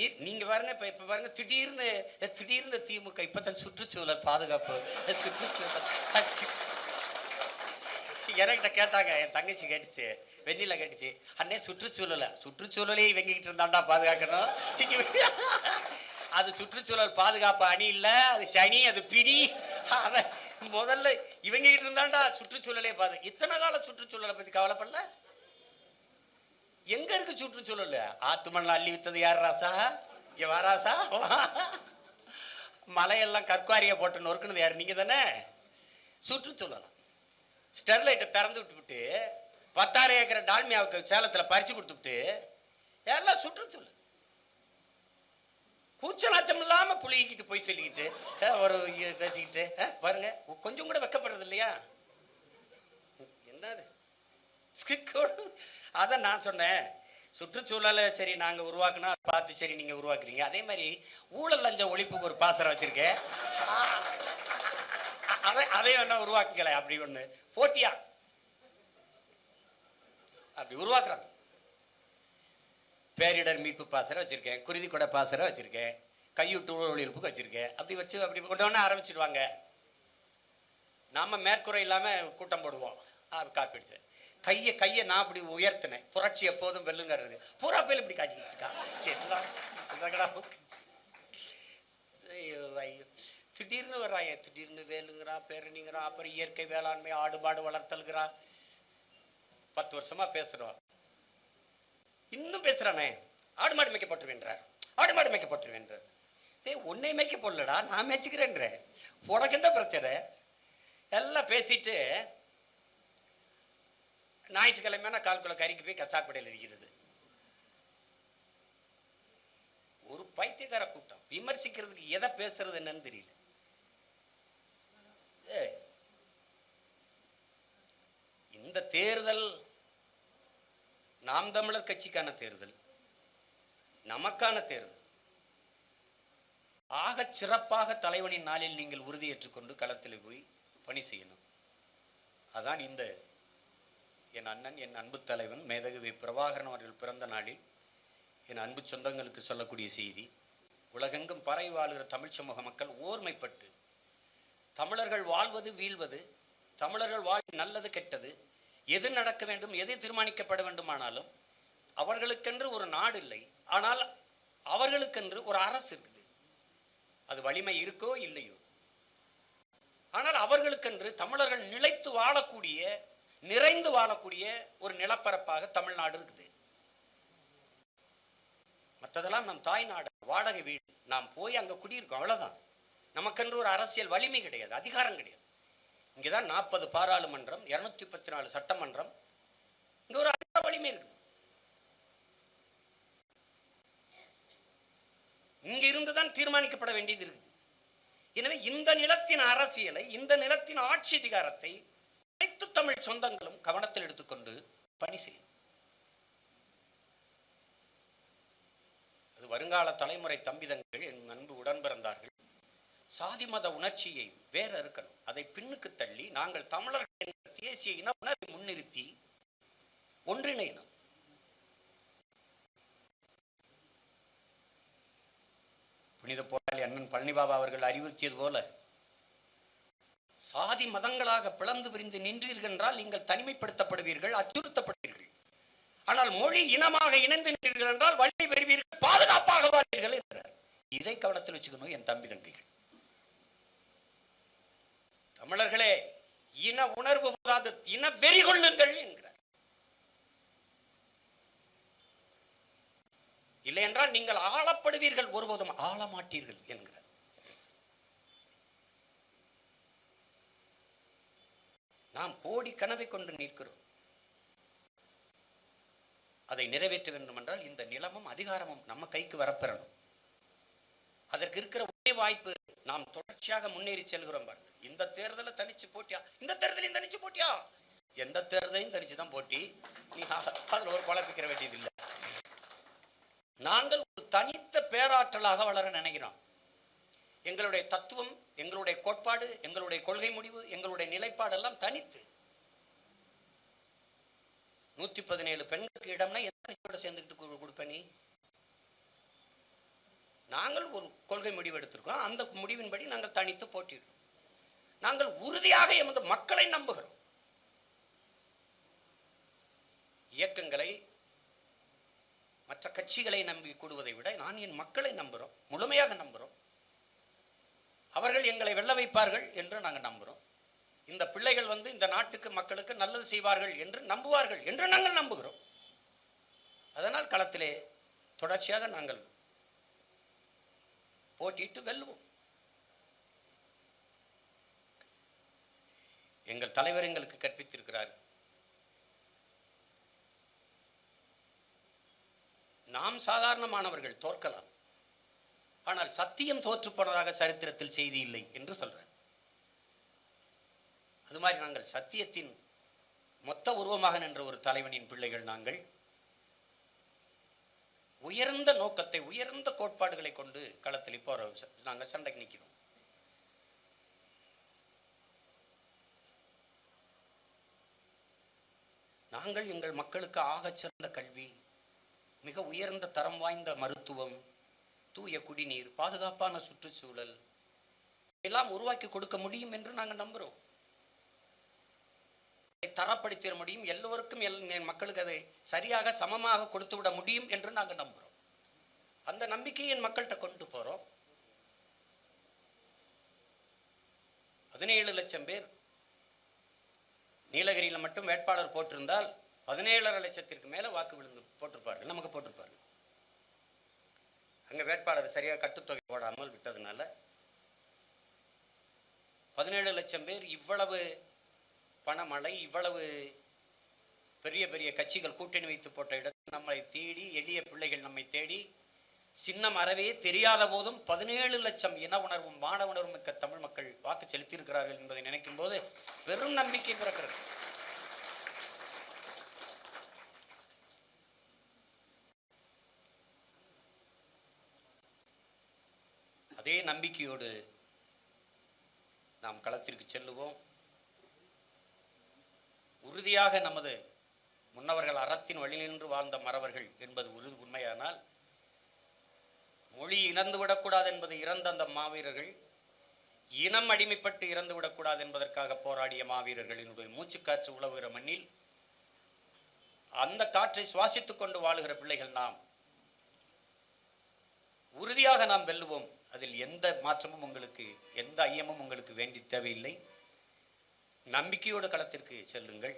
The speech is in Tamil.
நீ நீங்க பாருங்க இப்ப இப்ப பாருங்க திடீர்னு திடீர்னு திமுக இப்பதான் சுற்றுச்சூழல் பாதுகாப்பு சுற்றுச்சூழல் என்கிட்ட கேட்டாங்க? என் தங்கச்சி கேட்டுச்சு வெண்ணில கேட்டுச்சு. அண்ணே சுற்றுச்சூழல சுற்றுச்சூழலே இவங்க இருந்தாண்டா பாதுகாக்கணும். அது சுற்றுச்சூழல் பாதுகாப்பு அணி இல்ல அது சனி அது பிடி. அத முதல்ல இவங்க கிட்ட இருந்தாண்டா சுற்றுச்சூழலே பாது இத்தனை கால சுற்றுச்சூழலை பத்தி கவலைப்படல? எங்க இருக்கு சுற்றுச்சூழல் ஆத்து அள்ளி வித்தது யார் ராசா? இங்க வா ராசா. வா. மலையெல்லாம் கற்காரியை போட்டு நொறுக்குனது யார்? நீங்க தானே? சுற்றுச்சூழல் ஸ்டெர்லைட்டை திறந்து விட்டுவிட்டு பத்தாயிரம் ஏக்கர் டால்மியாவுக்கு சேலத்தில் பறிச்சு கொடுத்துட்டு எல்லாம் சுற்றுச்சூழல் கூச்சலாச்சம் இல்லாமல் புளிக்கிட்டு போய் சொல்லிக்கிட்டு ஒரு பேசிக்கிட்டு பாருங்க கொஞ்சம் கூட வெக்கப்படுறது இல்லையா? என்னது? ஸ்கிக்கோடு அதை நான் சொன்னேன். சுற்றுச்சூழலை சரி நாங்கள் உருவாக்கினா பார்த்து சரி நீங்கள் உருவாக்குறீங்க. அதே மாதிரி ஊழல் லஞ்ச ஒழிப்புக்கு ஒரு பாசரம் வச்சிருக்கேன். அதை அதை வேணா உருவாக்குங்களேன். அப்படி ஒன்று போட்டியா? அப்படி உருவாக்குறாங்க. பேரிடர் மீட்பு பாசரை வச்சிருக்கேன். குருதி கொடை பாசறை வச்சிருக்கேன். கையூட்டு ஒழிப்புக்கு வச்சிருக்கேன். அப்படி வச்சு அப்படி கொண்டு வந்து ஆரம்பிச்சிடுவாங்க. நாம மேற்கூரை இல்லாமல் கூட்டம் போடுவோம். காப்பீடு கையை கையை நான் அப்படி உயர்த்தினேன். புரட்சி எப்போதும் வெல்லுங்கிறது பூரா பேர் இப்படி காட்டிக்கிட்டு இருக்கான். எல்லாம் என்னங்கடா? ஐயோ, திடீர்னு வர்றாங்க திடீர்னு வேலுங்கிறா பேரணிங்கிறா அப்புறம் இயற்கை வேளாண்மை ஆடு மாடு வளர்த்தல்கிறா. பத்து வருஷமா பேசுறோம் இன்னும் பேசுறானே. ஆடு மாடு மேய்க்க போட்டுருவேன்றார். ஆடு மாடு மேய்க்க போட்டுருவேன்றார். டேய் உன்னை மேய்க்க போடலடா நான் மேய்ச்சிக்கிறேன்ற உனக்கு என்ன பிரச்சனை? எல்லாம் பேசிட்டு ஞாயிற்றுக்கிழமையான கால்குள்ள கறிக்கு போய் கசாக்கடையில் இருக்கிறது ஒரு பைத்தியக்கார கூட்டம். விமர்சிக்கிறதுக்கு எதை பேசுறது என்னன்னு தெரியல. இந்த தேர்தல் நாம் தமிழர் கட்சிக்கான தேர்தல் நமக்கான தேர்தல். ஆக சிறப்பாக தலைவனின் நாளில் நீங்கள் உறுதியேற்றுக்கொண்டு களத்தில் போய் பணி செய்யணும். அதான் இந்த என் அண்ணன் என் அன்பு தலைவன் மேதகவி பிரபாகரன் அவர்கள் பிறந்த நாளில் என் அன்பு சொந்தங்களுக்கு சொல்லக்கூடிய செய்தி உலகெங்கும் பறை வாழுகிற தமிழ் சமூக மக்கள் ஓர்மைப்பட்டு தமிழர்கள் வாழ்வது வீழ்வது தமிழர்கள் வாழ் நல்லது கெட்டது எது நடக்க வேண்டும் எது தீர்மானிக்கப்பட வேண்டுமானாலும் அவர்களுக்கென்று ஒரு நாடு இல்லை ஆனால் அவர்களுக்கென்று ஒரு அரசு இருக்குது. அது வலிமை இருக்கோ இல்லையோ? ஆனால் அவர்களுக்கென்று தமிழர்கள் நிலைத்து வாழக்கூடிய நிறைந்து வாழக்கூடிய ஒரு நிலப்பரப்பாக தமிழ்நாடு இருக்குது. மற்றதெல்லாம் நம் தாய் நாடு வாடகை வீடு. நாம் போய் அங்க குடியிருக்கோம் அவ்வளவுதான். நமக்கென்று ஒரு அரசியல் வலிமை கிடையாது அதிகாரம் கிடையாது. இங்கதான் நாற்பது பாராளுமன்றம் இருநூத்தி முப்பத்தி நாலு சட்டமன்றம். இங்க ஒரு அதிகார வலிமை இருக்குது. இங்க இருந்துதான் தீர்மானிக்கப்பட வேண்டியது இருக்குது. எனவே இந்த நிலத்தின் அரசியலை இந்த நிலத்தின் ஆட்சி அதிகாரத்தை அனைத்து தமிழ் சொந்தங்களும் கவனத்தில் எடுத்துக்கொண்டு பணி செய்யும். அது வருங்கால தலைமுறை தம்பிதங்கள் என் அன்பு உடன் பிறந்தார்கள் சாதி மத உணர்ச்சியை வேற இருக்கணும். அதை பின்னுக்கு தள்ளி நாங்கள் தமிழர்கள் என்ற தேசிய இன உணர்வை முன்னிறுத்தி ஒன்றிணையினோம் புனித போராளி அண்ணன் பழனிபாபா அவர்கள் அறிவுறுத்தியது போல சாதி மதங்களாக பிளந்து பிரிந்து நின்றீர்கள் என்றால் நீங்கள் தனிமைப்படுத்தப்படுவீர்கள் அச்சுறுத்தப்படுவீர்கள். ஆனால் மொழி இனமாக இணைந்து நின்றீர்கள் என்றால் வழி பெறுவீர்கள் பாதுகாப்பாக வாழ்வீர்கள் என்றார் இதை கவனத்தில் வச்சுக்கணும் என் தம்பி தங்கைகள். தமிழர்களே இன உணர்வு வராது இன வெறி கொள்ளுங்கள் என்கிறார். இல்லை என்றால் நீங்கள் ஆளப்படுவீர்கள் ஒருபோதும் ஆளமாட்டீர்கள் என்கிறார். நாம் கோடி கனவை கொண்டு நிற்கிறோம். அதை நிறைவேற்ற வேண்டும் என்றால் இந்த நிலமும் அதிகாரமும் நம்ம கைக்கு வரப்பெறணும். அதற்கு இருக்கிற ஒரே வாய்ப்பு நாம் தொடர்ச்சியாக முன்னேறி செல்கிறோம் பாருங்க இந்த தேர்தலை தனிச்சு போட்டியா? இந்த தேர்தலையும் தனிச்சு போட்டியா? எந்த தேர்தலையும் தனிச்சு தான் போட்டி. நீ அதில் ஒரு குழப்பிக்கிற வேண்டியது இல்லை. நாங்கள் ஒரு தனித்த பேராற்றலாக வளர நினைக்கிறோம். எங்களுடைய தத்துவம் எங்களுடைய கோட்பாடு எங்களுடைய கொள்கை முடிவு எங்களுடைய நிலைப்பாடெல்லாம் தனித்து. நூத்தி பதினேழு பெண்களுக்கு இடம்னா எந்த கட்சியோட சேர்ந்துக்கிட்டு கொடுப்ப நீ? நாங்கள் ஒரு கொள்கை முடிவு எடுத்திருக்கோம் அந்த முடிவின்படி நாங்கள் தனித்து போட்டியிடுறோம். நாங்கள் உறுதியாக எமது மக்களை நம்புகிறோம். இயக்கங்களை மற்ற கட்சிகளை நம்பி கூடுவதை விட நான் என் மக்களை நம்புகிறோம். முழுமையாக நம்புகிறோம். அவர்கள் எங்களை வெல்ல வைப்பார்கள் என்று நாங்கள் நம்புகிறோம். இந்த பிள்ளைகள் வந்து இந்த நாட்டுக்கு மக்களுக்கு நல்லது செய்வார்கள் என்று நம்புவார்கள் என்று நாங்கள் நம்புகிறோம். அதனால் களத்திலே தொடர்ச்சியாக நாங்கள் போட்டியிட்டு வெல்லுவோம். எங்கள் தலைவர் எங்களுக்கு கற்பித்திருக்கிறார். நாம் சாதாரணமானவர்கள் தோற்கலாம். ஆனால் சத்தியம் தோற்று போனதாக சரித்திரத்தில் செய்தி இல்லை என்று சொல்றார். அது மாதிரி நாங்கள் சத்தியத்தின் மொத்த உருவமாக நின்ற ஒரு தலைவனின் பிள்ளைகள் நாங்கள் உயர்ந்த நோக்கத்தை உயர்ந்த கோட்பாடுகளை கொண்டு களத்தில் இப்போ நாங்கள் சண்டைக்கு நிற்கிறோம் நாங்கள் எங்கள் மக்களுக்கு ஆகச் சிறந்த கல்வி மிக உயர்ந்த தரம் வாய்ந்த மருத்துவம் தூய குடிநீர் பாதுகாப்பான சுற்றுச்சூழல் எல்லாம் உருவாக்கி கொடுக்க முடியும் என்று நாங்கள் நம்புகிறோம் அதை தரப்படுத்திட முடியும். எல்லோருக்கும் எல் என் மக்களுக்கு அதை சரியாக சமமாக கொடுத்து விட முடியும் என்று நாங்கள் நம்புகிறோம் அந்த நம்பிக்கையை என் மக்கள்கிட்ட கொண்டு போகிறோம் பதினேழு லட்சம் பேர் நீலகிரியில் மட்டும் வேட்பாளர் போட்டிருந்தால் பதினேழரை லட்சத்திற்கு மேலே வாக்கு விழுந்து போட்டிருப்பார்கள் நமக்கு போட்டிருப்பார்கள். அங்கே வேட்பாளர் சரியாக கட்டுத்தொகை போடாமல் விட்டதுனால பதினேழு லட்சம் பேர் இவ்வளவு பணமழை இவ்வளவு பெரிய பெரிய கட்சிகள் கூட்டணி வைத்து போட்ட இடத்தில் நம்மை தேடி எளிய பிள்ளைகள் நம்மை தேடி சின்னம் அறவே தெரியாத போதும் பதினேழு லட்சம் இன உணர்வும் மாட உணர்வும் மிக்க தமிழ் மக்கள் வாக்கு செலுத்தியிருக்கிறார்கள் என்பதை நினைக்கும் போது பெரும் நம்பிக்கை பிறக்கிறது. அதே நம்பிக்கையோடு நாம் களத்திற்கு செல்லுவோம். உறுதியாக நமது முன்னவர்கள் அறத்தின் வழி நின்று வாழ்ந்த மறவர்கள் என்பது உறுதி உண்மையானால் மொழி இறந்து விடக்கூடாது என்பது இறந்த அந்த மாவீரர்கள் இனம் அடிமைப்பட்டு இறந்து விடக்கூடாது என்பதற்காக போராடிய மாவீரர்களினுடைய மூச்சுக்காற்று உழவுகிற மண்ணில் அந்த காற்றை சுவாசித்துக் கொண்டு வாழுகிற பிள்ளைகள் நாம். உறுதியாக நாம் வெல்லுவோம். அதில் எந்த மாற்றமும் உங்களுக்கு எந்த ஐயமும் உங்களுக்கு வேண்டி தேவையில்லை. நம்பிக்கையோட களத்திற்கு செல்லுங்கள்.